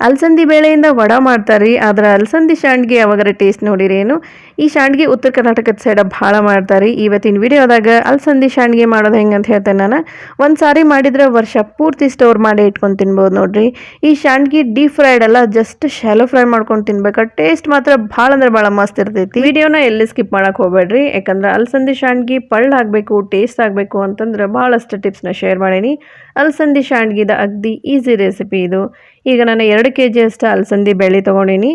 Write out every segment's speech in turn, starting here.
ಅಲಸಂದಿ ಬೇಳೆಯಿಂದ ವಡ ಮಾಡ್ತಾರೆ ಆದ್ರೆ ಅಲಸಂದಿ ಶಾಂಡ್ಗೆ ಯಾವಾಗಾರ ಟೇಸ್ಟ್ ನೋಡಿರಿ ಏನು? ಈ ಶಾಂಡ್ಗೆ ಉತ್ತರ ಕರ್ನಾಟಕದ ಸೈಡ ಭಾಳ ಮಾಡ್ತಾರೆ. ಇವತ್ತಿನ ವಿಡಿಯೋದಾಗ ಅಲ್ಸಂದಿ ಶಾಂಡ್ಗೆ ಮಾಡೋದು ಹೆಂಗೆ ಅಂತ ಹೇಳ್ತೇನೆ ನಾನು. ಒಂದು ಸಾರಿ ಮಾಡಿದ್ರೆ ವರ್ಷ ಪೂರ್ತಿ ಸ್ಟೋರ್ ಮಾಡಿ ಇಟ್ಕೊಂಡು ತಿನ್ಬೋದು ನೋಡ್ರಿ. ಈ ಶಾಂಡ್ಗೆ ಡೀಪ್ ಫ್ರೈಡ್ ಅಲ್ಲ ಜಸ್ಟ್ ಶಾಲೋ ಫ್ರೈ ಮಾಡ್ಕೊಂಡು ತಿನ್ಬೇಕು? ಟೇಸ್ಟ್ ಮಾತ್ರ ಭಾಳ ಅಂದ್ರೆ ಭಾಳ ಮಸ್ತ್ ಇರ್ತೈತಿ. ವಿಡಿಯೋನ ಎಲ್ಲಿ ಸ್ಕಿಪ್ ಮಾಡಕ್ಕೆ ಹೋಗ್ಬೇಡ್ರಿ. ಯಾಕಂದ್ರೆ ಅಲ್ಸಂದಿ ಶಾಂಡ್ಗೆ ಪಳ್ಳ ಆಗಬೇಕು ಟೇಸ್ಟ್ ಆಗಬೇಕು ಅಂತಂದ್ರೆ ಭಾಳಷ್ಟು ಟಿಪ್ಸ್ನ ಶೇರ್ ಮಾಡೀನಿ. ಅಲಸಂದಿ ಶಾಂಡ್ಗಿದ ಅಗ್ದಿ ಈಸಿ ರೆಸಿಪಿ ಇದು. ಈಗ ನಾನು ಎರಡು ಕೆ ಜಿ ಅಷ್ಟು ಅಲಸಂದಿ ಬೇಳೆ ತೊಗೊಂಡೀನಿ.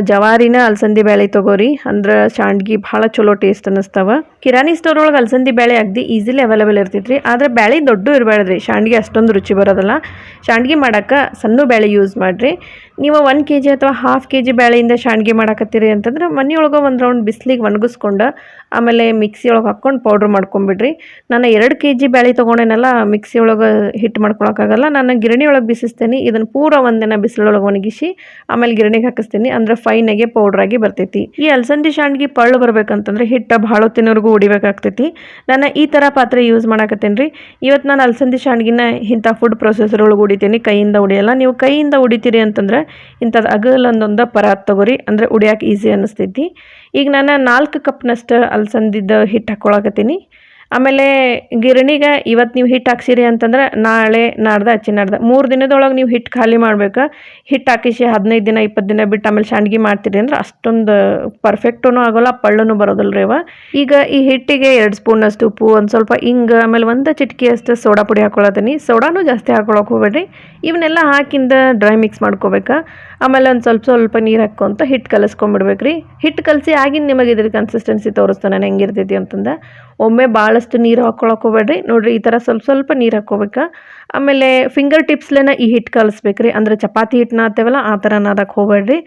ಜವಾರಿನ ಅಲಸಂದಿ ಬ್ಯಾಳಿ ತೊಗೋರಿ. ಅಂದ್ರೆ ಶಾಂಡ್ಗಿ ಭಾಳ ಚಲೋ ಟೇಸ್ಟ್ ಅನ್ನಿಸ್ತಾವ. ಕಿರಾಣಿ ಸ್ಟೋರ್ ಒಳಗೆ ಅಲಸಂದಿ ಬೇಳೆ ಅಗ್ದಿ ಈಸಿಲಿ ಅವೈಲೇಬಲ್ ಇರ್ತೈತ್ರಿ. ಆದ್ರೆ ಬೇಳೆ ದೊಡ್ಡ ಇರಬಾರ್ದ್ರಿ ಶಾಂಡ್ಗೆ ಅಷ್ಟೊಂದು ರುಚಿ ಬರೋದಲ್ಲ. ಶಾಂಡ್ಗಿ ಮಾಡೋಕ್ಕೆ ಸಣ್ಣ ಬೇಳೆ ಯೂಸ್ ಮಾಡಿರಿ. ನೀವು ಒಂದು ಕೆ ಜಿ ಅಥವಾ ಹಾಫ್ ಕೆ ಜಿ ಬೇಳೆಯಿಂದ ಶಾಂಡ್ಗಿ ಮಾಡಾಕತ್ತೀರಿ ಅಂತಂದ್ರೆ ಮನೆಯೊಳಗೆ ಒಂದು ರೌಂಡ್ ಬಿಸಿಲಿಗೆ ಒಣಗಿಸ್ಕೊಂಡು ಆಮೇಲೆ ಮಿಕ್ಸಿ ಒಳಗೆ ಹಾಕ್ಕೊಂಡು ಪೌಡ್ರ್ ಮಾಡ್ಕೊಂಬಿಡ್ರಿ. ನಾನು ಎರಡು ಕೆ ಜಿ ಬೇಳೆ ತೊಗೊಂಡೇನಲ್ಲ ಮಿಕ್ಸಿ ಒಳಗೆ ಹಿಟ್ಟು ಮಾಡ್ಕೊಳಕ್ಕಾಗಲ್ಲ. ನಾನು ಗಿರಣಿ ಒಳಗೆ ಬಿಸಿಸ್ತೇನೆ. ಇದನ್ನು ಪೂರ ಒಂದಿನ ಬಿಸಿಲೊಳಗೆ ಒಣಗಿಸಿ ಆಮೇಲೆ ಗಿರಣಿಗೆ ಹಾಕಿಸ್ತೀನಿ. ಅಂದ್ರೆ ಫೈನಾಗೆ ಪೌಡ್ರಾಗಿ ಬರ್ತೈತಿ. ಈ ಅಲಸಂದಿ ಶಾಂಡ್ಗಿ ಪಳ್ಳು ಬರಬೇಕಂತಂದ್ರೆ ಹಿಟ್ಟು ಭಾಳ ಹೊತ್ತಿನವರೆಗೂ ಉಡಿಬೇಕಾಗ್ತೈತಿ ನಾನು ಈ ಥರ ಪಾತ್ರೆ ಯೂಸ್ ಮಾಡಾಕತ್ತೇನೆ ರೀ ಇವತ್ತು ನಾನು ಅಲಸಂದಿ ಶಾಂಡ್ಗಿನ ಇಂಥ ಫುಡ್ ಪ್ರೊಸೆಸರ್ ಒಳಗೆ ಹೊಡಿತೀನಿ ಕೈಯಿಂದ ಉಡಿಯಲ್ಲ. ನೀವು ಕೈಯಿಂದ ಉಡಿತೀರಿ ಅಂತಂದ್ರೆ ಇಂಥದ್ದು ಅಗಲೊಂದೊಂದು ಪರಾತ್ ತೊಗೋರಿ, ಅಂದರೆ ಉಡಿಯೋಕೆ ಈಸಿ ಅನ್ನಿಸ್ತೈತಿ ಈಗ ನಾನು ನಾಲ್ಕು ಕಪ್ನಷ್ಟು ಅಲಸಂದಿದ್ದು ಹಿಟ್ಟು ಹಾಕ್ಕೊಳಕತ್ತೀನಿ ಆಮೇಲೆ ಗಿರಣಿಗೆ ಇವತ್ತು ನೀವು ಹಿಟ್ಟು ಹಾಕ್ಸಿರಿ ಅಂತಂದ್ರೆ ನಾಳೆ ನಾಡ್ದು ಹಚ್ಚಿ ನಾಡ್ದ ಮೂರು ದಿನದೊಳಗೆ ನೀವು ಹಿಟ್ಟು ಖಾಲಿ ಮಾಡ್ಬೇಕು. ಹಿಟ್ಟು ಹಾಕಿಸಿ ಹದಿನೈದು ದಿನ, ಇಪ್ಪತ್ತು ದಿನ ಬಿಟ್ಟು ಆಮೇಲೆ ಶಾಂಡ್ಗಿ ಮಾಡ್ತೀರಿ ಅಂದ್ರೆ ಅಷ್ಟೊಂದು ಪರ್ಫೆಕ್ಟೂ ಆಗೋಲ್ಲ ಪಳ್ಳೂ ಬರೋದಿಲ್ಲ ರೀ ಅವ ಈಗ ಈ ಹಿಟ್ಟಿಗೆ ಎರಡು ಸ್ಪೂನಷ್ಟು ಉಪ್ಪು, ಒಂದು ಸ್ವಲ್ಪ ಹಿಂಗ ಆಮೇಲೆ ಒಂದು ಚಿಟಿಕೆಯಷ್ಟು ಸೋಡಾ ಪುಡಿ ಹಾಕೊಳತ್ತೀನಿ. ಸೋಡಾನೂ ಜಾಸ್ತಿ ಹಾಕೊಳಕ್ಕೆ ಹೋಗ್ಬೇಡ್ರಿ. ಇವನ್ನೆಲ್ಲ ಹಾಕಿಂದ ಡ್ರೈ ಮಿಕ್ಸ್ ಮಾಡ್ಕೋಬೇಕು. ಆಮೇಲೆ ಒಂದು ಸ್ವಲ್ಪ ಸ್ವಲ್ಪ ನೀರು ಹಾಕ್ಕೊಂತ ಹಿಟ್ಟು ಕಲಸ್ಕೊಂಬಿಡ್ಬೇಕು ರೀ ಹಿಟ್ಟು ಕಲಸಿ ಆಗಿನ ನಿಮಗೆ ಇದ್ರ ಕನ್ಸಿಸ್ಟೆನ್ಸಿ ತೋರಿಸ್ತಾನೆ ನಾನು ಹೆಂಗಿರ್ತೈತಿ ಅಂತಂದ. ಒಮ್ಮೆ ಭಾಳಷ್ಟು ನೀರು ಹಾಕ್ಕೊಳಕ್ಕೆ ಹೋಗ್ಬೇಡ್ರಿ. ನೋಡ್ರಿ, ಈ ಥರ ಸ್ವಲ್ಪ ಸ್ವಲ್ಪ ನೀರು ಹಾಕ್ಕೋಬೇಕು. ಆಮೇಲೆ ಫಿಂಗರ್ ಟಿಪ್ಸ್ಲೇನ ಈ ಹಿಟ್ಟು ಕಲಿಸ್ಬೇಕ್ರಿ. ಅಂದ್ರೆ ಚಪಾತಿ ಹಿಟ್ಟನ್ನ ನಾತೇವಲ್ಲ ಆ ಥರ ನಾದಕ್ಕೆ ಹೋಗ್ಬೇಡ್ರಿ.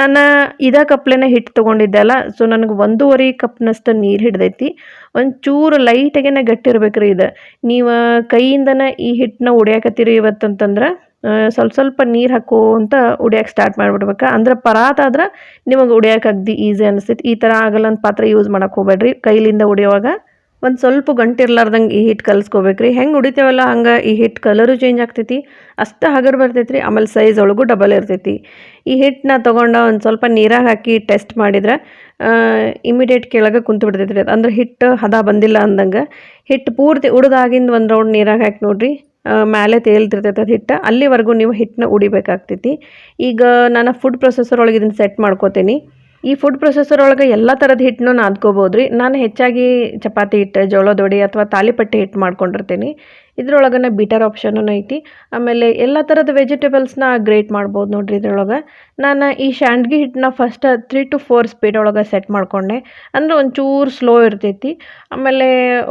ನಾನು ಇದ ಕಪ್ಲೆನ ಹಿಟ್ಟು ತೊಗೊಂಡಿದ್ದೆ ಅಲ್ಲ ಸೊ ನನಗೆ ಒಂದೂವರೆ ಕಪ್ನಷ್ಟು ನೀರು ಹಿಡ್ದೈತಿ. ಒಂಚೂರು ಲೈಟಾಗೇನೆ ಗಟ್ಟಿ ಇರ್ಬೇಕ್ರಿ ಇದು. ನೀವು ಕೈಯಿಂದನೇ ಈ ಹಿಟ್ಟನ್ನ ಉಡಿಯಾಕತ್ತೀರಿ ಇವತ್ತಂತಂದ್ರೆ ಸ್ವಲ್ಪ ಸ್ವಲ್ಪ ನೀರು ಹಾಕೋ ಅಂತ ಉಡಿಯೋಕೆ ಸ್ಟಾರ್ಟ್ ಮಾಡಿಬಿಡ್ಬೇಕು. ಅಂದ್ರೆ ಪರಾತ್ ಆದ್ರೆ ನಿಮಗೆ ಉಡಿಯೋಕೆ ಅಗ್ದಿ ಈಸಿ ಅನಿಸ್ತೈತಿ ಈ ಥರ ಆಗಲ್ಲ ಪಾತ್ರೆ ಯೂಸ್ ಮಾಡಕ್ಕೆ ಹೋಗ್ಬೇಡ್ರಿ. ಕೈಲಿಂದ ಉಡಿಯೋವಾಗ ಒಂದು ಸ್ವಲ್ಪ ಗಂಟಿರ್ಲಾರ್ದಂಗೆ ಈ ಹಿಟ್ಟು ಕಲಿಸ್ಕೋಬೇಕ್ರಿ. ಹೆಂಗೆ ಉಡಿತೇವಲ್ಲ ಹಂಗೆ ಈ ಹಿಟ್ಟು ಕಲರು ಚೇಂಜ್ ಆಗ್ತೈತಿ. ಅಷ್ಟು ಹಗರು ಬರ್ತೈತಿ ರೀ ಆಮೇಲೆ ಸೈಜ್ ಒಳಗೂ ಡಬಲ್ ಇರ್ತೈತಿ. ಈ ಹಿಟ್ಟನ್ನ ತೊಗೊಂಡು ಒಂದು ಸ್ವಲ್ಪ ನೀರಾಗ ಹಾಕಿ ಟೆಸ್ಟ್ ಮಾಡಿದ್ರೆ ಇಮಿಡಿಯೇಟ್ ಕೆಳಗೆ ಕುಂತು ಬಿಡ್ತೈತಿ ರೀ ಅದು. ಅಂದ್ರೆ ಹಿಟ್ಟು ಹದ ಬಂದಿಲ್ಲ ಅಂದಂಗೆ. ಹಿಟ್ಟು ಪೂರ್ತಿ ಉಡ್ದಾಗಿಂದ ಒಂದು ರೌಂಡ್ ನೀರಾಗ ಹಾಕಿ ನೋಡಿರಿ ಮೇಲೆ ತೇಲ್ತಿರ್ತೈತೆ ಅದು ಹಿಟ್ಟು ಅಲ್ಲಿವರೆಗೂ ನೀವು ಹಿಟ್ಟನ್ನ ಉಡಿಬೇಕಾಗ್ತೈತಿ. ಈಗ ನಾನು ಫುಡ್ ಪ್ರೊಸೆಸರ್ ಒಳಗೆ ಇದನ್ನು ಸೆಟ್ ಮಾಡ್ಕೋತೀನಿ. ಈ ಫುಡ್ ಪ್ರೊಸೆಸರ್ ಒಳಗೆ ಎಲ್ಲ ಥರದ ಹಿಟ್ಟನ್ನು ನಾದ್ಕೋಬೋದು ರೀ ನಾನು ಹೆಚ್ಚಾಗಿ ಚಪಾತಿ ಹಿಟ್ಟು ಜೋಳದ ಅಥವಾ ತಾಲಿಪಟ್ಟಿ ಹಿಟ್ಟು ಮಾಡ್ಕೊಂಡಿರ್ತೀನಿ. ಇದ್ರೊಳಗನೆ ಬಿಟರ್ ಆಪ್ಷನ್ ಐತಿ. ಆಮೇಲೆ ಎಲ್ಲ ಥರದ ವೆಜಿಟೇಬಲ್ಸ್ನ ಗ್ರೇಟ್ ಮಾಡ್ಬೋದು ನೋಡ್ರಿ ಇದ್ರೊಳಗೆ. ನಾನು ಈ ಶಾಂಡ್ಗಿ ಹಿಟ್ಟನ್ನ first three to four speed ಒಳಗೆ ಸೆಟ್ ಮಾಡ್ಕೊಂಡೆ. ಅಂದ್ರೆ ಒಂಚೂರು ಸ್ಲೋ ಇರ್ತೈತಿ. ಆಮೇಲೆ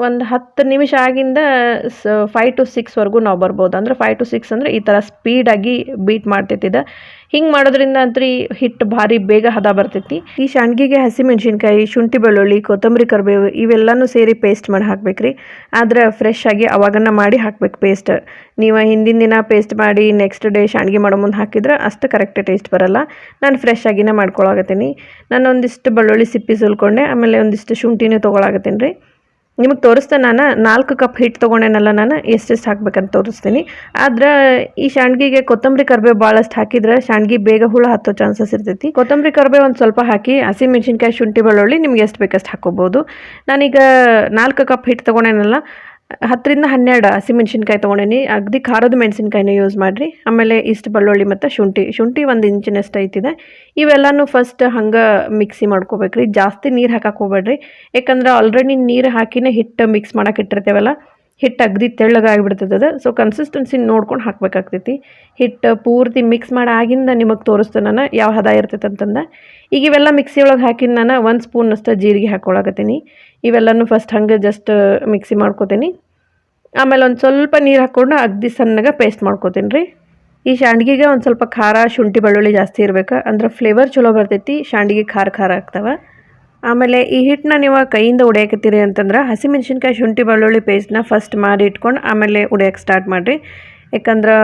ಒಂದು ಹತ್ತು ನಿಮಿಷ ಆಗಿಂದ ಸ ಫೈವ್ ಟು ಸಿಕ್ಸ್ವರೆಗೂ ನಾವು ಬರ್ಬೋದು. ಅಂದ್ರೆ ಫೈವ್ ಟು ಸಿಕ್ಸ್ ಅಂದರೆ ಈ ಥರ ಸ್ಪೀಡಾಗಿ ಬೀಟ್ ಮಾಡ್ತೈತಿದ ಹಿಂಗೆ ಮಾಡೋದ್ರಿಂದ ಅಂತ್ರಿ ಈ ಹಿಟ್ಟು ಭಾರಿ ಬೇಗ ಹದ ಬರ್ತೈತಿ. ಈ ಶಾಂಡ್ಗಿಗೆ ಹಸಿಮೆಣ್ಸಿನ್ಕಾಯಿ, ಶುಂಠಿ ಬೆಳ್ಳುಳ್ಳಿ, ಕೊತ್ತಂಬರಿ ಕರಿಬೇವು ಇವೆಲ್ಲನೂ ಸೇರಿ ಪೇಸ್ಟ್ ಮಾಡಿ ಹಾಕ್ಬೇಕ್ರಿ. ಆದ್ರೆ ಫ್ರೆಶ್ ಆಗಿ ಅವಾಗನ್ನ ಮಾಡಿ ಹಾಕ್ಬೇಕು ಪೇಸ್ಟ್ ನೀವು ಹಿಂದಿನ ದಿನ ಪೇಸ್ಟ್ ಮಾಡಿ ನೆಕ್ಸ್ಟ್ ಡೇ ಶಾಂಡ್ಗೆ ಮಾಡೋ ಮುಂದೆ ಹಾಕಿದ್ರೆ ಅಷ್ಟು ಕರೆಕ್ಟ್ ಟೇಸ್ಟ್ ಬರಲ್ಲ. ನಾನು ಫ್ರೆಶ್ ಆಗಿನೇ ಮಾಡ್ಕೊಳಕತ್ತೀನಿ. ನಾನು ಒಂದಿಷ್ಟು ಬೆಳ್ಳುಳ್ಳಿ ಸಿಪ್ಪಿ ಸುಲ್ಕೊಂಡೆ, ಆಮೇಲೆ ಒಂದಿಷ್ಟು ಶುಂಠಿನೂ ತೊಗೊಳಕತ್ತೀನಿ ರೀ. ನಿಮಗೆ ತೋರಿಸ್ದೆ ನಾನು, ನಾಲ್ಕು ಕಪ್ ಹಿಟ್ಟು ತೊಗೊಂಡೇನಲ್ಲ ನಾನು ಎಷ್ಟೆಷ್ಟು ಹಾಕ್ಬೇಕಂತ ತೋರಿಸ್ತೀನಿ. ಆದ್ರೆ ಈ ಶಾಂಡ್ಗಿಗೆ ಕೊತ್ತಂಬರಿ ಕರ್ಬೇವು ಭಾಳಷ್ಟು ಹಾಕಿದ್ರೆ ಶಾಂಡ್ಗಿ ಬೇಗ ಹುಳ ಹತ್ತೋ ಚಾನ್ಸಸ್ ಇರ್ತೈತಿ. ಕೊತ್ತಂಬರಿ ಕರ್ಬೇವು ಒಂದು ಸ್ವಲ್ಪ ಹಾಕಿ ಹಸಿಮೆಣ್ಸಿನ್ಕಾಯಿ ಶುಂಠಿ, ಬೆಳ್ಳುಳ್ಳಿ ನಿಮ್ಗೆ ಎಷ್ಟು ಬೇಕಷ್ಟು ಹಾಕೋಬೋದು. ನಾನೀಗ ನಾಲ್ಕು ಕಪ್ ಹಿಟ್ಟು ತೊಗೊಂಡೇನಲ್ಲ ಹತ್ತರಿಂದ ಹನ್ನೆರಡು ಹಸಿಮೆಣ್ಸಿನ್ಕಾಯಿ ತೊಗೊಂಡೇನಿ. ಅಗದಿ ಖಾರದ ಮೆಣಸಿನ್ಕಾಯಿನ ಯೂಸ್ ಮಾಡಿರಿ. ಆಮೇಲೆ ಇಷ್ಟು ಬೆಳ್ಳುಳ್ಳಿ ಮತ್ತು ಶುಂಠಿ. ಶುಂಠಿ ಒಂದು ಇಂಚಿನಷ್ಟು ಐತಿದೆ. ಇವೆಲ್ಲನೂ ಫಸ್ಟ್ ಹಂಗೆ ಮಿಕ್ಸಿ ಮಾಡ್ಕೋಬೇಕ್ರಿ. ಜಾಸ್ತಿ ನೀರು ಹಾಕಕ್ಕೆ ಹೋಗ್ಬೇಡ್ರಿ. ಯಾಕಂದ್ರೆ ಆಲ್ರೆಡಿ ನೀರು ಹಾಕಿನೇ ಹಿಟ್ಟು ಮಿಕ್ಸ್ ಮಾಡಕ್ಕೆ ಇಟ್ಟಿರ್ತೇವಲ್ಲ ಹಿಟ್ಟು ಅಗದಿ ತೆಳ್ಳಗಾಗಿಬಿಡ್ತದೆ ಅದು. ಸೊ ಕನ್ಸಿಸ್ಟೆನ್ಸಿ ನೋಡ್ಕೊಂಡು ಹಾಕ್ಬೇಕಾಗ್ತೈತಿ. ಹಿಟ್ಟು ಪೂರ್ತಿ ಮಿಕ್ಸ್ ಮಾಡಿ ಆಗಿಂದ ನಿಮಗೆ ತೋರಿಸ್ತೇನೆ ನಾನು ಯಾವ ಹದ ಇರ್ತೈತೆ ಅಂತಂದು. ಈಗ ಇವೆಲ್ಲ ಮಿಕ್ಸಿ ಒಳಗೆ ಹಾಕಿದ ನಾನು ಒಂದು ಸ್ಪೂನಷ್ಟು ಜೀರಿಗೆ ಹಾಕ್ಕೊಳಕತ್ತೀನಿ ಇವೆಲ್ಲನೂ ಫಸ್ಟ್ ಹಂಗೆ ಜಸ್ಟ್ ಮಿಕ್ಸಿ ಮಾಡ್ಕೋತೀನಿ. ಆಮೇಲೆ ಒಂದು ಸ್ವಲ್ಪ ನೀರು ಹಾಕ್ಕೊಂಡು ಅಗ್ದಿ ಸಣ್ಣಗೆ ಪೇಸ್ಟ್ ಮಾಡ್ಕೋತೀನಿ ರೀ. ಈ ಶಾಂಡ್ಗಿಗೆ ಒಂದು ಸ್ವಲ್ಪ ಖಾರ, ಶುಂಠಿ, ಬೆಳ್ಳುಳ್ಳಿ ಜಾಸ್ತಿ ಇರ್ಬೇಕು. ಅಂದ್ರೆ ಫ್ಲೇವರ್ ಚಲೋ ಬರ್ತೈತಿ. ಶಾಂಡ್ಗಿ ಖಾರ ಖಾರ ಆಗ್ತವೆ. ಆಮೇಲೆ ಈ ಹಿಟ್ಟನ್ನ ನೀವು ಕೈಯಿಂದ ಉಡಿಯಾಕತ್ತೀರಿ ಅಂತಂದ್ರೆ ಹಸಿಮೆಣ್ಸಿನ್ಕಾಯಿ ಶುಂಠಿ ಬೆಳ್ಳುಳ್ಳಿ ಪೇಸ್ಟ್ನ ಫಸ್ಟ್ ಮಾಡಿ ಇಟ್ಕೊಂಡು ಆಮೇಲೆ ಉಡಿಯೋಕೆ ಸ್ಟಾರ್ಟ್ ಮಾಡಿರಿ. ಯಾಕಂದ್ರೆ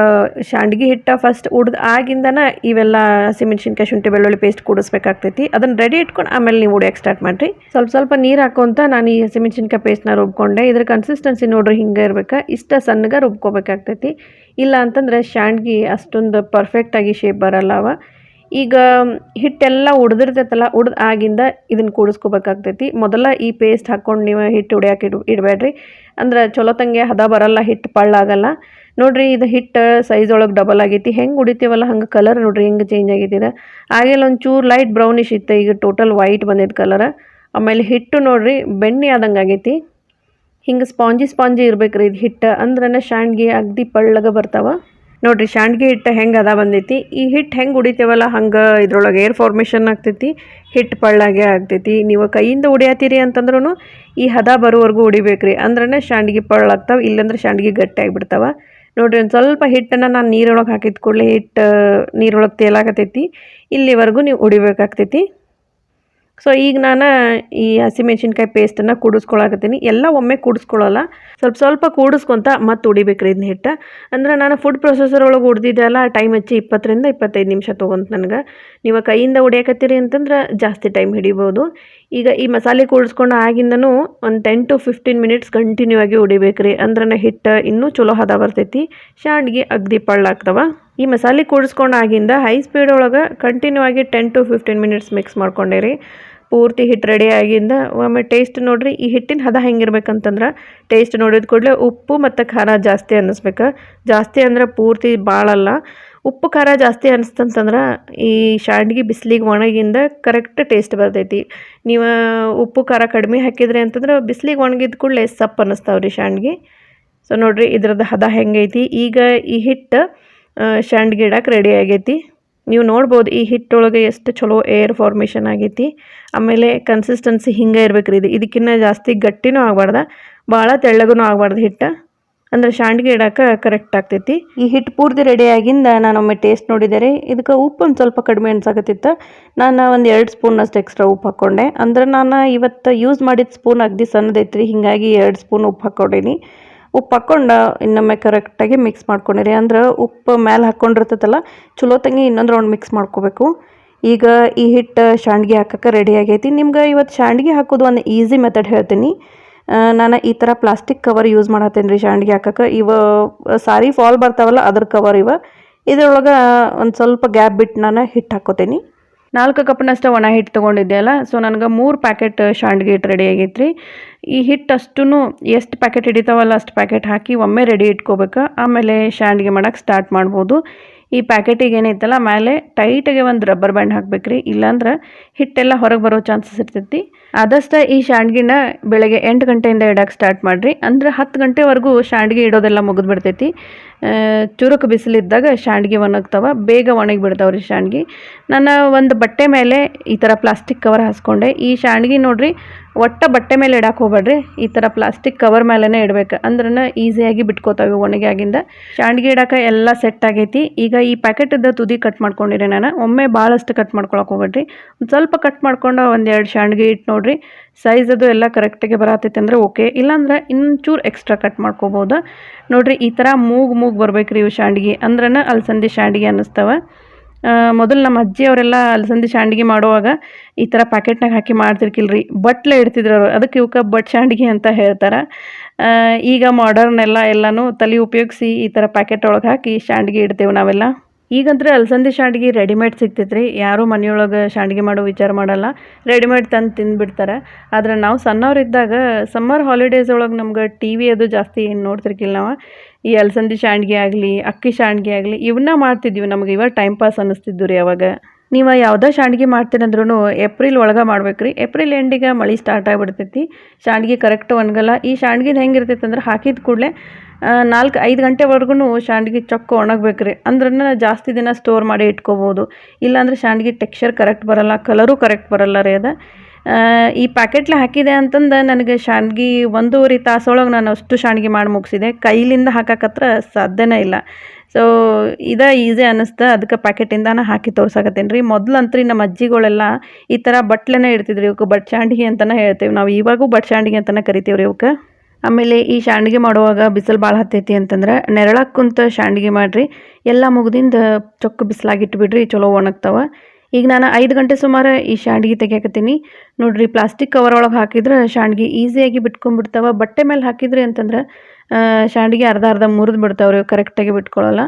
ಶಾಂಡ್ಗಿ ಹಿಟ್ಟ ಫಸ್ಟ್ ಉಡ್ದ ಆಗಿಂದನ ಇವೆಲ್ಲ ಹಸಿಮೆಣ್ಸಿನ್ಕಾಯಿ ಶುಂಠಿ ಬೆಳ್ಳುಳ್ಳಿ ಪೇಸ್ಟ್ ಕೂಡಿಸ್ಬೇಕಾಗ್ತೈತಿ. ಅದನ್ನು ರೆಡಿ ಇಟ್ಕೊಂಡು ಆಮೇಲೆ ನೀವು ಉಡಿಯೋಕೆ ಸ್ಟಾರ್ಟ್ ಮಾಡಿರಿ. ಸ್ವಲ್ಪ ಸ್ವಲ್ಪ ನೀರು ಹಾಕೋಂತ ನಾನು ಈ ಹಸಿಮೆಣ್ಸಿನ್ಕಾಯಿ ಪೇಸ್ಟ್ನ ರುಬ್ಕೊಂಡೆ. ಇದ್ರ ಕನ್ಸಿಸ್ಟೆನ್ಸಿ ನೋಡ್ರಿ ಹಿಂಗೆ ಇರ್ಬೇಕು. ಇಷ್ಟ ಸಣ್ಣಗೆ ರುಬ್ಕೋಬೇಕಾಗ್ತೈತಿ. ಇಲ್ಲ ಅಂತಂದ್ರೆ ಶಾಂಡ್ಗಿ ಅಷ್ಟೊಂದು ಪರ್ಫೆಕ್ಟಾಗಿ ಶೇಪ್ ಬರಲ್ಲ ಅವ. ಈಗ ಹಿಟ್ಟೆಲ್ಲ ಉಡ್ದಿರ್ತೈತಲ್ಲ, ಉಡ್ದ ಆಗಿಂದ ಇದನ್ನು ಕೂಡಿಸ್ಕೋಬೇಕಾಗ್ತೈತಿ. ಮೊದಲ ಈ ಪೇಸ್ಟ್ ಹಾಕ್ಕೊಂಡು ನೀವು ಹಿಟ್ಟು ಉಡಿಯೋಕೆ ಇಡ್ ಇಡಬೇಡ್ರಿ ಅಂದ್ರೆ ಚಲೋ ತಂಗೆ ಹದ ಬರಲ್ಲ ಹಿಟ್ಟು ಪಳ್ಳಾಗಲ್ಲ ನೋಡ್ರಿ ಇದು ಹಿಟ್ಟು ಸೈಜ್ ಒಳಗೆ ಡಬಲ್ ಆಗೈತಿ. ಹೆಂಗೆ ಉಡಿತೀವಲ್ಲ, ಹಂಗೆ ಕಲರ್ ನೋಡ್ರಿ ಹೆಂಗೆ ಚೇಂಜ್ ಆಗೈತಿ ಇದು. ಒಂದು ಒಂಚೂರು ಲೈಟ್ ಬ್ರೌನಿಶ್ ಇತ್ತು, ಈಗ ಟೋಟಲ್ ವೈಟ್ ಬಂದೈತೆ ಕಲರ್ ಆಮೇಲೆ ಹಿಟ್ಟು ನೋಡ್ರಿ ಬೆಣ್ಣೆ ಆದಂಗೆ ಆಗೈತಿ. ಹಿಂಗೆ ಸ್ಪಾಂಜಿ ಸ್ಪಾಂಜಿ ಇರ್ಬೇಕ್ರಿ ಇದು ಹಿಟ್ಟು. ಅಂದ್ರೆ ಶಾಂಡ್ಗಿ ಅಗ್ದಿ ಪಳ್ಳಗ ಬರ್ತಾವ. ನೋಡ್ರಿ ಶಾಂಡ್ಗಿ ಹಿಟ್ಟು ಹೆಂಗೆ ಅದ ಬಂದೈತಿ. ಈ ಹಿಟ್ಟು ಹೆಂಗೆ ಉಡಿತೇವಲ್ಲ, ಹಂಗೆ ಇದ್ರೊಳಗೆ ಏರ್ ಫಾರ್ಮೇಷನ್ ಆಗ್ತೈತಿ ಹಿಟ್ಟು ಪಳ್ಳಾಗೆ ಆಗ್ತೈತಿ. ನೀವು ಕೈಯಿಂದ ಉಡಿಯತ್ತೀರಿ ಅಂತಂದ್ರೂ ಈ ಹದ ಬರೋವರೆಗೂ ಉಡಿಬೇಕ್ರಿ. ಅಂದ್ರೆ ಶಾಂಡ್ಗಿ ಪಳ್ಳಾಗ್ತಾವೆ ಇಲ್ಲಂದ್ರೆ ಶಾಂಡ್ಗಿ ಗಟ್ಟಿ ಆಗಿಬಿಡ್ತಾವೆ. ನೋಡಿರಿ, ಒಂದು ಸ್ವಲ್ಪ ಹಿಟ್ಟನ್ನು ನಾನು ನೀರೊಳಗೆ ಹಾಕಿದ ಕೂಡಲೇ ಹಿಟ್ಟು ನೀರೊಳಗೆ ತೇಲಾಗತೈತಿ. ಇಲ್ಲಿವರೆಗೂ ನೀವು ಉಡಿಬೇಕಾಗ್ತೈತಿ. ಸೊ ಈಗ ನಾನು ಈ ಹಸಿಮೆಣ್ಸಿನ್ಕಾಯಿ ಪೇಸ್ಟನ್ನು ಕೂಡಿಸ್ಕೊಳಕತ್ತೀನಿ. ಎಲ್ಲ ಒಮ್ಮೆ ಕೂಡಿಸ್ಕೊಳ್ಳಲ್ಲ ಸ್ವಲ್ಪ ಸ್ವಲ್ಪ ಕೂಡಿಸ್ಕೊತ ಮತ್ತೆ ಉಡಿಬೇಕ್ರಿ ಇದನ್ನ ಹಿಟ್ಟು. ಅಂದ್ರೆ ನಾನು ಫುಡ್ ಪ್ರೊಸೆಸರ್ ಒಳಗೆ ಉಡ್ದಿದ್ದೆಲ್ಲ ಟೈಮ್ ಹಚ್ಚಿ ಇಪ್ಪತ್ತರಿಂದ ಇಪ್ಪತ್ತೈದು ನಿಮಿಷ ತೊಗೊಂತ ನನಗೆ. ನೀವು ಕೈಯಿಂದ ಉಡಿಯಕತ್ತೀರಿ ಅಂತಂದ್ರೆ ಜಾಸ್ತಿ ಟೈಮ್ ಹಿಡಿಬೋದು. ಈಗ ಈ ಮಸಾಲೆ ಕೂಡಿಸ್ಕೊಂಡು ಆಗಿಂದನೂ ಒಂದು ten to fifteen minutes continue ಆಗಿ ಉಡಿಬೇಕ್ರಿ. ಅಂದ್ರೆ ಹಿಟ್ಟು ಇನ್ನೂ ಚಲೋ ಹದ ಬರ್ತೈತಿ. ಶಾಂಡ್ಗೆ ಅಗ್ದಿ ಪಳ್ಳಾಗ್ತವ. ಈ ಮಸಾಲೆ ಕೂಡಿಸ್ಕೊಂಡು ಆಗಿಂದ ಹೈ ಸ್ಪೀಡ್ ಒಳಗೆ ಕಂಟಿನ್ಯೂ ಆಗಿ ten to fifteen minutes mix ಮಾಡ್ಕೊಂಡೆ ರೀ. ಪೂರ್ತಿ ಹಿಟ್ಟು ರೆಡಿ ಆಗಿಂದ ಒಮ್ಮೆ ಟೇಸ್ಟ್ ನೋಡಿರಿ, ಈ ಹಿಟ್ಟಿನ ಹದ ಹೆಂಗಿರ್ಬೇಕಂತಂದ್ರೆ ಟೇಸ್ಟ್ ನೋಡಿದ ಕೂಡಲೇ ಉಪ್ಪು ಮತ್ತು ಖಾರ ಜಾಸ್ತಿ ಅನ್ನಿಸ್ಬೇಕು. ಜಾಸ್ತಿ ಅಂದ್ರೆ ಪೂರ್ತಿ ಭಾಳಲ್ಲ ಉಪ್ಪು ಖಾರ ಜಾಸ್ತಿ ಅನ್ನಿಸ್ತಂತಂದ್ರೆ ಈ ಶಾಂಡ್ಗಿ ಬಿಸಿಲಿಗೆ ಒಣಗಿಂದ ಕರೆಕ್ಟ್ ಟೇಸ್ಟ್ ಬರ್ತೈತಿ. ನೀವು ಉಪ್ಪು ಖಾರ ಕಡಿಮೆ ಹಾಕಿದ್ರಿ ಅಂತಂದ್ರೆ ಬಿಸಿಲಿಗೆ ಒಣಗಿದ ಕೂಡಲೇ ಸಪ್ಪು ಅನ್ನಿಸ್ತಾವ್ರಿ ಶಾಂಡ್ಗಿ. ಸೊ ನೋಡಿರಿ ಇದ್ರದ್ದು ಹದ ಹೆಂಗೈತಿ. ಈಗ ಈ ಹಿಟ್ಟು ಶಾಂಡ್ಗಿ ಇಡಕ್ಕೆ ರೆಡಿ ಆಗೈತಿ. ನೀವು ನೋಡ್ಬೋದು ಈ ಹಿಟ್ಟೊಳಗೆ ಎಷ್ಟು ಚಲೋ ಏರ್ ಫಾರ್ಮೇಷನ್ ಆಗೈತಿ. ಆಮೇಲೆ ಕನ್ಸಿಸ್ಟೆನ್ಸಿ ಹಿಂಗೆ ಇರ್ಬೇಕು ರೀ ಇದು. ಇದಕ್ಕಿಂತ ಜಾಸ್ತಿ ಗಟ್ಟಿನೂ ಆಗಬಾರ್ದ, ಭಾಳ ತೆಳ್ಳಗೂ ಆಗಬಾರ್ದು ಹಿಟ್ಟು. ಅಂದ್ರೆ ಶಾಂಡ್ಗೆ ಇಡಕ್ಕೆ ಕರೆಕ್ಟ್ ಆಗ್ತೈತಿ. ಈ ಹಿಟ್ಟು ಪೂರ್ತಿ ರೆಡಿ ಆಗಿಂದ ನಾನು ಒಮ್ಮೆ ಟೇಸ್ಟ್ ನೋಡಿದರೆ ಇದಕ್ಕೆ ಉಪ್ಪು ಒಂದು ಸ್ವಲ್ಪ ಕಡಿಮೆ ಅನ್ಸಾಕತ್ತಿತ್ತು. ನಾನು ಒಂದು ಎರಡು ಸ್ಪೂನ್ ಅಷ್ಟು ಎಕ್ಸ್ಟ್ರಾ ಉಪ್ಪು ಹಾಕ್ಕೊಂಡೆ ಅಂದ್ರೆ ನಾನು ಇವತ್ತು ಯೂಸ್ ಮಾಡಿದ ಸ್ಪೂನ್ ಅಗ್ದಿ ಸಣ್ಣದೈತ್ರಿ, ಹೀಗಾಗಿ ಎರಡು ಸ್ಪೂನ್ ಉಪ್ಪು ಹಾಕ್ಕೊಂಡೀನಿ ಉಪ್ಪು ಹಾಕ್ಕೊಂಡು ಇನ್ನೊಮ್ಮೆ ಕರೆಕ್ಟಾಗಿ ಮಿಕ್ಸ್ ಮಾಡ್ಕೊಂಡಿರಿ. ಅಂದ್ರೆ ಉಪ್ಪು ಮೇಲೆ ಹಾಕ್ಕೊಂಡಿರ್ತೈತಲ್ಲ ಚಲೋ ತಂಗಿ ಇನ್ನೊಂದು ರೌಂಡ್ ಮಿಕ್ಸ್ ಮಾಡ್ಕೋಬೇಕು. ಈಗ ಈ ಹಿಟ್ಟು ಶಾಂಡ್ಗಿ ಹಾಕಕ್ಕೆ ರೆಡಿ ಆಗೈತಿ. ನಿಮ್ಗೆ ಇವತ್ತು ಶಾಂಡ್ಗಿ ಹಾಕೋದು ಒಂದು ಈಸಿ ಮೆಥಡ್ ಹೇಳ್ತೀನಿ. ನಾನು ಈ ಥರ ಪ್ಲಾಸ್ಟಿಕ್ ಕವರ್ ಯೂಸ್ ಮಾಡತ್ತೇನೆ ರೀ ಶಾಂಡ್ಗಿ ಹಾಕಕ್ಕೆ ಇವ, ಸಾರಿ ಫಾಲ್ ಬರ್ತಾವಲ್ಲ, ಅದ್ರ ಕವರ್ ಇವ. ಇದ್ರೊಳಗೆ ಒಂದು ಸ್ವಲ್ಪ ಗ್ಯಾಪ್ ಬಿಟ್ಟು ನಾನು ಹಿಟ್ಟು ಹಾಕೋತೀನಿ. ನಾಲ್ಕು ಕಪ್ನಷ್ಟು ಒಣ ಹಿಟ್ಟು ತೊಗೊಂಡಿದ್ದೆ ಅಲ್ಲ ಸೊ ನನಗೆ ಮೂರು ಪ್ಯಾಕೆಟ್ ಶಾಂಡ್ಗಿ ಹಿಟ್ಟು ರೆಡಿ ಆಗೈತ್ರಿ. ಈ ಹಿಟ್ಟು ಅಷ್ಟೂ ಎಷ್ಟು ಪ್ಯಾಕೆಟ್ ಹಿಡಿತಾವಲ್ಲ ಅಷ್ಟು ಪ್ಯಾಕೆಟ್ ಹಾಕಿ ಒಮ್ಮೆ ರೆಡಿ ಇಟ್ಕೋಬೇಕು. ಆಮೇಲೆ ಶಾಂಡ್ಗೆ ಮಾಡೋಕ್ಕೆ ಸ್ಟಾರ್ಟ್ ಮಾಡ್ಬೋದು. ಈ ಪ್ಯಾಕೆಟಿಗೆ ಏನೈತಲ್ಲ ಮೇಲೆ ಟೈಟಾಗೆ ಒಂದು ರಬ್ಬರ್ ಬ್ಯಾಂಡ್ ಹಾಕ್ಬೇಕು ರೀ ಇಲ್ಲಾಂದ್ರೆ ಹಿಟ್ಟೆಲ್ಲ ಹೊರಗೆ ಬರೋ ಚಾನ್ಸಸ್ ಇರ್ತೈತಿ. ಆದಷ್ಟು ಈ ಶಾಂಡ್ಗಿನ ಬೆಳಗ್ಗೆ ಎಂಟು ಗಂಟೆಯಿಂದ ಇಡಕ್ಕೆ ಸ್ಟಾರ್ಟ್ ಮಾಡಿರಿ. ಅಂದ್ರೆ ಹತ್ತು ಗಂಟೆವರೆಗೂ ಶಾಂಡ್ಗಿ ಇಡೋದೆಲ್ಲ ಮುಗಿದು ಬಿಡ್ತೈತಿ ಚುರುಕು ಬಿಸಿಲಿದ್ದಾಗ ಶಾಂಡ್ಗಿ ಒಣಗ್ತಾವ, ಬೇಗ ಒಣಗಿ ಬಿಡ್ತಾವ್ರಿ ಶಾಂಡ್ಗಿ ನಾನು ಒಂದು ಬಟ್ಟೆ ಮೇಲೆ ಈ ಥರ ಪ್ಲಾಸ್ಟಿಕ್ ಕವರ್ ಹಾಸ್ಕೊಂಡೆ. ಈ ಶಾಂಡ್ಗಿ ನೋಡಿರಿ, ಒಟ್ಟ ಬಟ್ಟೆ ಮೇಲೆ ಇಡಕ್ಕೆ ಹೋಗ್ಬೇಡ್ರಿ ಈ ಥರ ಪ್ಲಾಸ್ಟಿಕ್ ಕವರ್ ಮೇಲೇ ಇಡಬೇಕು. ಅಂದ್ರೆ ಈಸಿಯಾಗಿ ಬಿಟ್ಕೋತಾವೆ ಒಣಗಿ ಆಗಿಂದ ಶಾಂಡ್ಗಿ ಇಡಕ್ಕೆ ಎಲ್ಲ ಸೆಟ್ ಆಗೈತಿ. ಈಗ ಈ ಪ್ಯಾಕೆಟದ ತುದಿ ಕಟ್ ಮಾಡ್ಕೊಂಡಿರಿ ನಾನು. ಒಮ್ಮೆ ಭಾಳಷ್ಟು ಕಟ್ ಮಾಡ್ಕೊಳಕ್ಕೆ ಹೋಗ್ಬೇಡ್ರಿ ಸ್ವಲ್ಪ ಕಟ್ ಮಾಡ್ಕೊಂಡು ಒಂದೆರಡು ಶಾಂಡ್ಗಿ ಇಟ್ಟು ನೋಡ್ರಿ. ಸೈಜ್ ಅದು ಎಲ್ಲ ಕರೆಕ್ಟಾಗಿ ಬರತೈತೆ ಅಂದರೆ ಓಕೆ ಇಲ್ಲಾಂದ್ರೆ ಇನ್ನೊಂಚೂರು ಎಕ್ಸ್ಟ್ರಾ ಕಟ್ ಮಾಡ್ಕೋಬೋದು. ನೋಡ್ರಿ, ಈ ಥರ ಮೂಗು ಮೂಗು ಬರ್ಬೇಕ್ರಿ ಇವು ಶಾಂಡ್ಗಿ. ಅಂದ್ರೆ ಅಲಸಂದಿ ಶಾಂಡ್ಗಿ ಅನ್ನಿಸ್ತವೆ. ಮೊದಲು ನಮ್ಮ ಅಜ್ಜಿಯವರೆಲ್ಲ ಅಲಸಂದಿ ಶಾಂಡ್ಗಿ ಮಾಡುವಾಗ ಈ ಥರ ಪ್ಯಾಕೆಟ್ನಾಗ ಹಾಕಿ ಮಾಡ್ತಿರ್ಕಿಲ್ರಿ. ಬಟ್ಲೆ ಇಡ್ತಿದ್ರು ಅವರು. ಅದಕ್ಕೆ ಇವಕ್ಕೆ ಬಟ್ ಶಾಂಡ್ಗಿ ಅಂತ ಹೇಳ್ತಾರೆ. ಈಗ ಮಾಡರ್ನ್ ಎಲ್ಲ ಎಲ್ಲನೂ ತಲೆ ಉಪಯೋಗಿಸಿ ಈ ಥರ ಪ್ಯಾಕೆಟ್ ಒಳಗೆ ಹಾಕಿ ಶಾಂಡ್ಗಿ ಇಡ್ತೇವೆ ನಾವೆಲ್ಲ. ಈಗಂದ್ರೆ ಅಲಸಂದಿ ಶಾಂಡ್ಗೆ ರೆಡಿಮೇಡ್ ಸಿಗ್ತೈತ್ರಿ. ಯಾರೂ ಮನೆಯೊಳಗೆ ಶಾಂಡ್ಗೆ ಮಾಡೋ ವಿಚಾರ ಮಾಡಲ್ಲ. ರೆಡಿಮೇಡ್ ತಂದು ತಿಂದುಬಿಡ್ತಾರೆ. ಆದ್ರೆ ನಾವು ಸಣ್ಣವ್ರಿದ್ದಾಗ ಸಮ್ಮರ್ ಹಾಲಿಡೇಸ್ ಒಳಗೆ ನಮ್ಗೆ ಟಿ ವಿ ಅದು ಜಾಸ್ತಿ ಏನು ನೋಡ್ತಿರ್ಕಿಲ್ಲ ನಾವು. ಈ ಅಲಸಂದಿ ಶಾಂಡ್ಗೆ ಆಗಲಿ, ಅಕ್ಕಿ ಶಾಂಡ್ಗೆ ಆಗಲಿ ಇವನ್ನ ಮಾಡ್ತಿದ್ವಿ. ನಮ್ಗೆ ಇವಾಗ ಟೈಮ್ ಪಾಸ್ ಅನ್ನಿಸ್ತಿದ್ದು ರೀ ಅವಾಗ. ನೀವು ಯಾವುದೋ ಶಾಂಡ್ಗಿ ಮಾಡ್ತೀರಂದ್ರೂ ಏಪ್ರಿಲ್ ಒಳಗೆ ಮಾಡ್ಬೇಕ್ರಿ. ಏಪ್ರಿಲ್ ಎಂಡಿಗೆ ಮಳೆ ಸ್ಟಾರ್ಟ್ ಆಗಿಬಿಡ್ತೈತಿ. ಶಾಂಡ್ಗಿ ಕರೆಕ್ಟ್ ಒಣಗಲ್ಲ. ಈ ಶಾಂಡ್ಗಿದು ಹೆಂಗಿರ್ತೈತೆ ಅಂದ್ರೆ ಹಾಕಿದ ಕೂಡಲೇ ನಾಲ್ಕು, ಐದು ಗಂಟೆವರೆಗೂ ಶಾಂಡ್ಗಿ ಚೊಕ್ಕ ರೀ ಅಂದ್ರೆ ಜಾಸ್ತಿ ದಿನ ಸ್ಟೋರ್ ಮಾಡಿ ಇಟ್ಕೋಬೋದು. ಇಲ್ಲಾಂದ್ರೆ ಶಾಂಡ್ಗಿ ಟೆಕ್ಸ್ಚರ್ ಕರೆಕ್ಟ್ ಬರಲ್ಲ ಕಲರು ಕರೆಕ್ಟ್ ಬರಲ್ಲ ರೀ ಅದು. ಈ ಪ್ಯಾಕೆಟ್ಲೆ ಹಾಕಿದೆ ಅಂತಂದು ನನಗೆ ಶಾಂಡ್ಗಿ ಒಂದೂವರೆ ತಾಸೊಳಗೆ ನಾನು ಅಷ್ಟು ಶಾಂಡ್ಗಿ ಮಾಡಿ ಮುಗಿಸಿದೆ. ಕೈಲಿಂದ ಹಾಕಕತ್ರ ಸಾಧ್ಯನೇ ಇಲ್ಲ. ಸೊ ಇದ ಈಸಿ ಅನ್ನಿಸ್ತು ಅದಕ್ಕೆ ಪ್ಯಾಕೆಟಿಂದಾನ ಹಾಕಿ ತೋರ್ಸಕತ್ತೇನೆ ರೀ ಮೊದಲಂತ್ರಿ ನಮ್ಮ ಅಜ್ಜಿಗಳೆಲ್ಲ ಈ ಥರ ಬಟ್ಲೆನೇ ಇಡ್ತಿದ್ರಿ ಇವಕ್ಕೆ ಬಟ್ ಶಾಂಡಿಗೆ ಅಂತಲೇ ಹೇಳ್ತೇವೆ. ನಾವು ಇವಾಗೂ ಬಟ್ ಶಾಂಡಿಗೆ ಅಂತಲೇ ಕರಿತೀವಿ ರೀ ಇವಕ್ಕೆ ಆಮೇಲೆ ಈ ಶಾಂಡಿಗೆ ಮಾಡುವಾಗ ಬಿಸಿಲು ಭಾಳ ಹತ್ತೈತಿ ಅಂತಂದ್ರೆ ನೆರಳಕ್ಕೆ ಕುಂತ ಶಾಂಡಿಗೆ ಮಾಡಿರಿ. ಎಲ್ಲ ಮುಗ್ದಿಂದ ಚೊಕ್ಕ ಬಿಸಿಲಾಗಿಟ್ಬಿಡ್ರಿ, ಚಲೋ ಒಣಗ್ತಾವೆ. ಈಗ ನಾನು ಐದು ಗಂಟೆ ಸುಮಾರು ಈ ಶಾಂಡ್ಗಿ ತೆಗಿಯಕತ್ತೀನಿ. ನೋಡಿರಿ, ಪ್ಲಾಸ್ಟಿಕ್ ಕವರ್ ಒಳಗೆ ಹಾಕಿದ್ರೆ ಶಾಂಡ್ಗಿ ಈಸಿಯಾಗಿ ಬಿಟ್ಕೊಂಡ್ಬಿಡ್ತಾವೆ. ಬಟ್ಟೆ ಮೇಲೆ ಹಾಕಿದ್ರಿ ಅಂತಂದ್ರೆ ಶಾಂಡ್ಗೆ ಅರ್ಧ ಅರ್ಧ ಮುರಿದು ಬಿಡ್ತಾವ್ರಿ ಕರೆಕ್ಟಾಗಿ ಬಿಟ್ಕೊಳ್ಳಲ್ಲ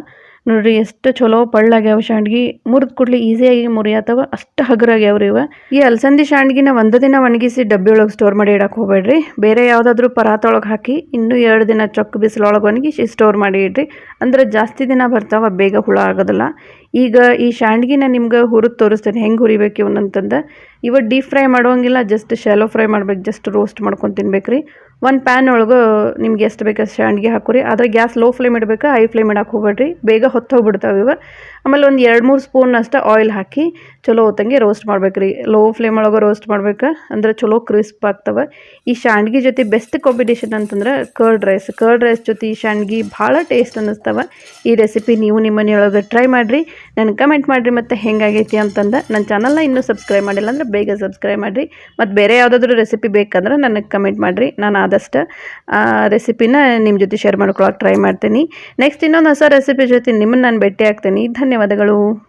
ನೋಡ್ರಿ, ಎಷ್ಟು ಚಲೋ ಪಳ್ಳಾಗ್ಯಾವ ಶಾಂಡ್ಗಿ. ಮುರಿದ್ ಕೊಡ್ಲಿ ಈಸಿಯಾಗಿ ಮುರಿಯತ್ತವ ಅಷ್ಟು ಹಗುರಾಗ್ಯಾವ್ರಿ ಇವ. ಈ ಅಲಸಂದಿ ಶಾಂಡ್ಗಿನ ಒಂದು ದಿನ ಒಣಗಿಸಿ ಡಬ್ಬಿ ಒಳಗೆ ಸ್ಟೋರ್ ಮಾಡಿ ಇಡಕ್ಕೆ ಹೋಗ್ಬೇಡ್ರಿ. ಬೇರೆ ಯಾವುದಾದ್ರೂ ಪರಾತೊಳಗೆ ಹಾಕಿ, ಇನ್ನೂ ಎರಡು ದಿನ ಚೊಕ್ಕ ಬಿಸಿಲೊಳಗೆ ಒಣಗಿಸಿ ಸ್ಟೋರ್ ಮಾಡಿ ಇಡ್ರಿ. ಅಂದ್ರೆ ಜಾಸ್ತಿ ದಿನ ಬರ್ತಾವ, ಬೇಗ ಹುಳ ಆಗೋದಿಲ್ಲ. ಈಗ ಈ ಶಾಂಡ್ಗಿನ ನಿಮ್ಗೆ ಹುರಿದು ತೋರಿಸ್ತೇನೆ. ಹೆಂಗೆ ಹುರಿಬೇಕು ಇವನಂತಂದು ಇವ ಡೀಪ್ ಫ್ರೈ ಮಾಡೋಂಗಿಲ್ಲ, ಜಸ್ಟ್ ಶಾಲೋ ಫ್ರೈ ಮಾಡ್ಬೇಕು, ಜಸ್ಟ್ ರೋಸ್ಟ್ ಮಾಡ್ಕೊಂಡು ತಿನ್ಬೇಕ್ರಿ. ಒಂದು ಪ್ಯಾನ್ ಒಳಗೆ ನಿಮ್ಗೆ ಎಷ್ಟು ಬೇಕು ಶಾಂಡ್ಗೆ ಹಾಕೋರಿ. ಆದರೆ ಗ್ಯಾಸ್ ಲೋ ಫ್ಲೇಮ್ ಇಡಬೇಕು ಹೈ ಫ್ಲೇಮ್ ಇಡಕ್ಕೆ ಹೋಗ್ಬೇಡ್ರಿ. ಬೇಗ ಹೊತ್ತು ಹೋಗ್ಬಿಡ್ತಾವೆ ಇವ. ಆಮೇಲೆ ಒಂದು ಎರಡು ಮೂರು ಸ್ಪೂನ್ ಅಷ್ಟು ಆಯಿಲ್ ಹಾಕಿ ಚಲೋ ಹೊತ್ತಂಗೆ ರೋಸ್ಟ್ ಮಾಡ್ಬೇಕು ರೀ ಲೋ ಫ್ಲೇಮ್ ಒಳಗೆ ರೋಸ್ಟ್ ಮಾಡ್ಬೇಕು. ಅಂದ್ರೆ ಚಲೋ ಕ್ರಿಸ್ಪ್ ಆಗ್ತವೆ. ಈ ಶಾಂಡ್ಗಿ ಜೊತೆ ಬೆಸ್ಟ್ ಕಾಂಬಿನೇಷನ್ ಅಂತಂದ್ರೆ ಕರ್ಡ್ ರೈಸ್ ಕರ್ಡ್ ರೈಸ್ ಜೊತೆ ಈ ಶಾಂಡ್ಗಿ ಭಾಳ ಟೇಸ್ಟ್ ಅನ್ನಿಸ್ತವೆ. ಈ ರೆಸಿಪಿ ನೀವು ನಿಮ್ಮ ಮನೆಯೊಳಗೆ ಟ್ರೈ ಮಾಡಿರಿ. ನನಗೆ ಕಮೆಂಟ್ ಮಾಡಿರಿ ಮತ್ತು ಹೆಂಗಾಗೈತಿ ಅಂತಂದು ನನ್ನ ಚಾನಲ್ನ ಇನ್ನೂ ಸಬ್ಸ್ಕ್ರೈಬ್ ಮಾಡಿಲ್ಲ ಅಂದ್ರೆ ಬೇಗ ಸಬ್ಸ್ಕ್ರೈಬ್ ಮಾಡಿರಿ. ಮತ್ತು ಬೇರೆ ಯಾವುದಾದ್ರೂ ರೆಸಿಪಿ ಬೇಕಂದ್ರೆ ನನಗೆ ಕಮೆಂಟ್ ಮಾಡಿರಿ. ನಾನು ಆದಷ್ಟು ರೆಸಿಪಿನ ನಿಮ್ಮ ಜೊತೆ ಶೇರ್ ಮಾಡ್ಕೊಳಕ್ಕೆ ಟ್ರೈ ಮಾಡ್ತೀನಿ. ನೆಕ್ಸ್ಟ್ ಇನ್ನೊಂದು ಹೊಸ ರೆಸಿಪಿ ಜೊತೆ ನಿಮ್ಮನ್ನು ನಾನು ಭೇಟಿ ಆಗ್ತೀನಿ. ಧನ್ಯವಾದಗಳು.